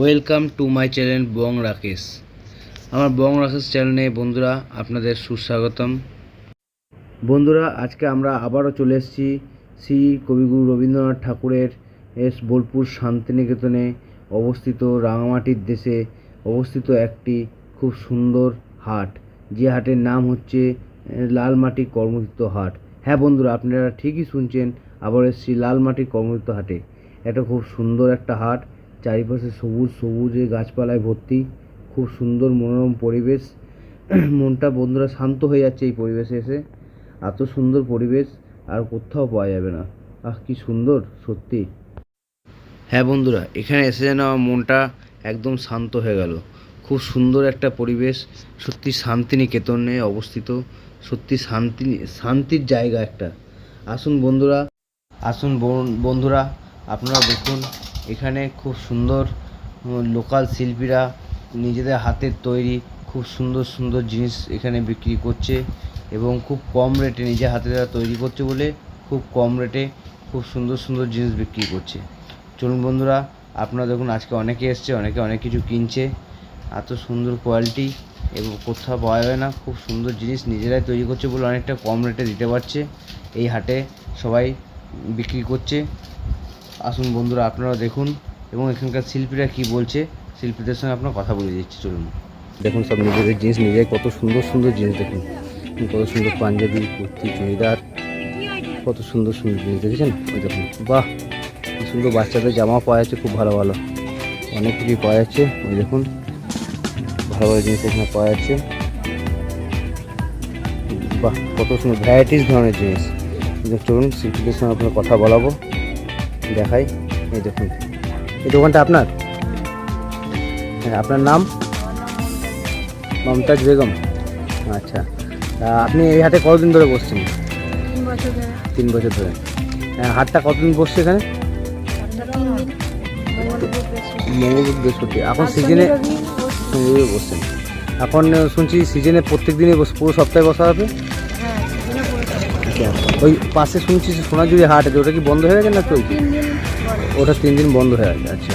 Welcome to my channel Bong Rakesh আমার বং রাকেশ চ্যানেলে বন্ধুরা আপনাদের সুস্বাগতম। বন্ধুরা, আজকে আমরা আবারও চলে এসেছি শ্রী কবিগুরু রবীন্দ্রনাথ ঠাকুরের এস বোলপুর শান্তিনিকেতনে অবস্থিত রাঙামাটির দেশে অবস্থিত একটি খুব সুন্দর হাট। যে হাটের নাম হচ্ছে লালমাটি কর্মতীর্থ হাট। হ্যাঁ বন্ধুরা, আপনারা ঠিকই শুনছেন, আবার এসেছি লালমাটি কর্মতীর্থ হাটে। এটা খুব সুন্দর একটা হাট। চারিপাশে সবুজ সবুজে গাছপালায় ভর্তি, খুব সুন্দর মনোরম পরিবেশ। মনটা বন্ধুরা শান্ত হয়ে যাচ্ছে এই পরিবেশে এসে। এত সুন্দর পরিবেশ আর কোথাও পাওয়া যাবে না। আহ, কি সুন্দর, সত্যি। হ্যাঁ বন্ধুরা, এখানে এসে যেন আমার মনটা একদম শান্ত হয়ে গেল। খুব সুন্দর একটা পরিবেশ, সত্যি শান্তিনিকেতনে অবস্থিত, সত্যি শান্তি, শান্তির জায়গা একটা। আসুন বন্ধুরা, আসুন বন- বন্ধুরা, আপনারা দেখুন এখানে খুব সুন্দর লোকাল শিল্পীরা নিজেদের হাতের তৈরি খুব সুন্দর সুন্দর জিনিস এখানে বিক্রি করছে এবং খুব কম রেটে নিজে হাতে তারা তৈরি করছে বলে খুব কম রেটে খুব সুন্দর সুন্দর জিনিস বিক্রি করছে। চলুন বন্ধুরা, আপনারা দেখুন আজকে অনেকে এসছে, অনেকে অনেক কিছু কিনছে। এত সুন্দর কোয়ালিটি এবং কোথাও পাওয়া যাবে না, খুব সুন্দর জিনিস নিজেরাই তৈরি করছে বলে অনেকটা কম রেটে দিতে পারছে। এই হাটে সবাই বিক্রি করছে। আসুন বন্ধুরা আপনারা দেখুন। এবং এখানকার শিল্পীরা কি বলছে, শিল্পীদের সঙ্গে আপনার কথা বলে দিচ্ছি, চলুন। দেখুন সব নিজেদের জিনিস নিজেই কত সুন্দর সুন্দর জিনিস দেখুন। কত সুন্দর পাঞ্জাবি, কুর্তি, চুড়িদার, কত সুন্দর সুন্দর জিনিস, দেখেছেন? ওই দেখুন, বাহ! সুন্দর বাচ্চাদের জামা পাওয়া যাচ্ছে, খুব ভালো ভালো। অনেক কিছুই পাওয়া যাচ্ছে, ওই দেখুন। ভালো ভালো জিনিস এখানে পাওয়া যাচ্ছে। বাহ! কত সুন্দর ভ্যারাইটিস ধরনের জিনিস। চলুন, শিল্পীদের সঙ্গে আপনার কথা বলাবো। দেখাই। এই দেখুন। এই দোকানটা আপনার? হ্যাঁ আপনার নাম? মমতাজ বেগম। আচ্ছা। তা আপনি এই হাটে কতদিন ধরে বসছেন? তিন বছর ধরে। হ্যাঁ, হাটটা কতদিন বসছে এখানে? মঙ্গল বৃহস্পতি। এখন সিজনে বসছেন। এখন শুনছি সিজনে প্রত্যেক দিনই বস- পুরো সপ্তাহে বসা হবে। ওই পাশে শুনছি যে সোনাঝুরি হাট আছে ওটা কি বন্ধ হয়ে গেছে না চলছে বলে। ওটা তিন দিন বন্ধ হয়ে আছে আচ্ছা।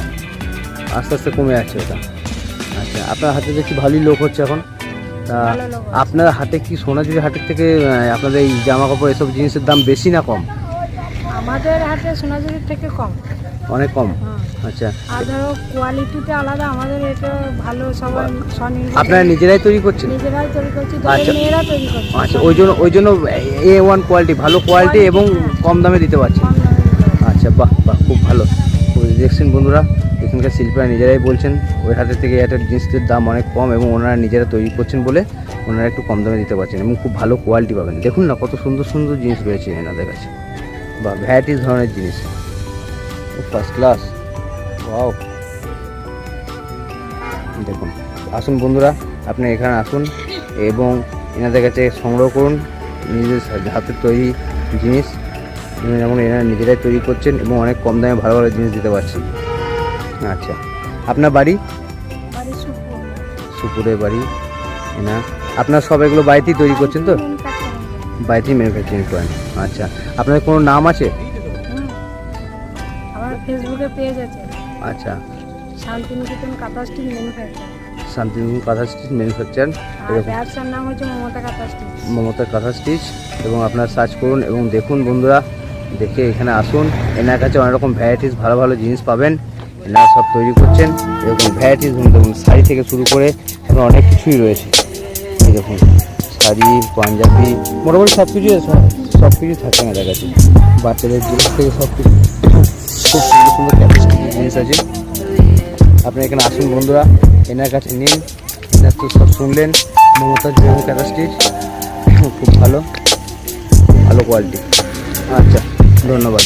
আস্তে আস্তে কমে যাচ্ছে ওটা। আচ্ছা আপনার হাতে দেখছি ভালোই লোক হচ্ছে এখন। তা। আপনার হাতে কি সোনাঝুরি হাটের থেকে আপনাদের এই জামা কাপড় এসব জিনিসের দাম বেশি না কম? আমাদের হাতে সোনাঝুরির থেকে কম। অনেক কম। হ্যাঁ। আচ্ছা। আর ধরো কোয়ালিটিতে আলাদা আমাদের এটা ভালো সবাই স্বনির্ভর। আপনারা নিজেরাই তৈরি করছেন? নিজেরাই তৈরি করছি আচ্ছা। মেয়েরা তৈরি করছে আচ্ছা ওই জন্য ওই জন্য এ ওয়ান কোয়ালিটি ভালো কোয়ালিটি এবং কম দামে দিতে পারছি কম দামে দিতে হবে। আচ্ছা বাহ বাহ খুব ভালো। দেখছেন বন্ধুরা এখানকার শিল্পীরা নিজেরাই বলছেন ওই হাতের থেকে একটা জিনিসের দাম অনেক কম এবং ওনারা নিজেরা তৈরি করছেন বলে ওনারা একটু কম দামে দিতে পারছেন এবং খুব ভালো কোয়ালিটি পাবেন। দেখুন না কত সুন্দর সুন্দর জিনিস রয়েছে এনাদের কাছে। বা ভ্যারাইটিস ধরনের জিনিস। ফার্স্ট ক্লাস ওয়াও দেখুন আসুন বন্ধুরা আপনি এখানে আসুন এবং এনাদের কাছে সংগ্রহ করুন নিজের হাতের তৈরি জিনিস। যেমন এনারা নিজেরাই তৈরি করছেন এবং অনেক কম দামে ভালো ভালো জিনিস দিতে পারছেন। আচ্ছা আপনার বাড়ি? বাড়ি সুপুর। সুপুরের বাড়ি এনা আপনার সব এগুলো বাড়িতেই তৈরি করছেন তো। বাড়িতেই ম্যানুফ্যাকচারিং করেন আচ্ছা আপনার কোনো নাম আছে? ফেসবুকে পেজ আছে আচ্ছা। শান্তিনিকেতন কাপাস্টিক ম্যানুফ্যাকচার শান্তিনিকেতন কাঁথা স্টিচ ম্যানুফ্যাকচার আর ব্যবসার নাম হচ্ছে মমতা কাপাস্টিক মমতা কাঁথা স্টিচ এবং আপনারা সার্চ করুন এবং দেখুন বন্ধুরা দেখে এখানে আসুন। এনার কাছে অনেক রকম ভ্যারাইটিস ভালো ভালো জিনিস পাবেন। এনারা সব তৈরি করছেন। এরকম ভ্যারাইটিস দেখুন শাড়ি থেকে শুরু করে এখন অনেক কিছুই রয়েছে। এই দেখুন শাড়ি পাঞ্জাবি মোটামুটি সব কিছুই সব কিছু থাকে এনাদের কাছে। বাচ্চাদের জিনিস থেকে সব কিছু খুব সুন্দর সুন্দর ক্যাপাসিটি জিনিস আছে। আপনি এখানে আসুন বন্ধুরা, এনার কাছে নিন। এনার তো সব শুনলেন মমতার বেগম ক্যাপাসিটি খুব ভালো ভালো কোয়ালিটি আচ্ছা ধন্যবাদ।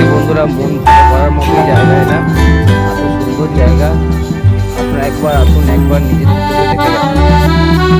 সত্যি বন্ধুরা, মন করার মতোই জায়গা এটা। এত সুন্দর জায়গা। আপনারা একবার আসুন, একবার নিজের দেখে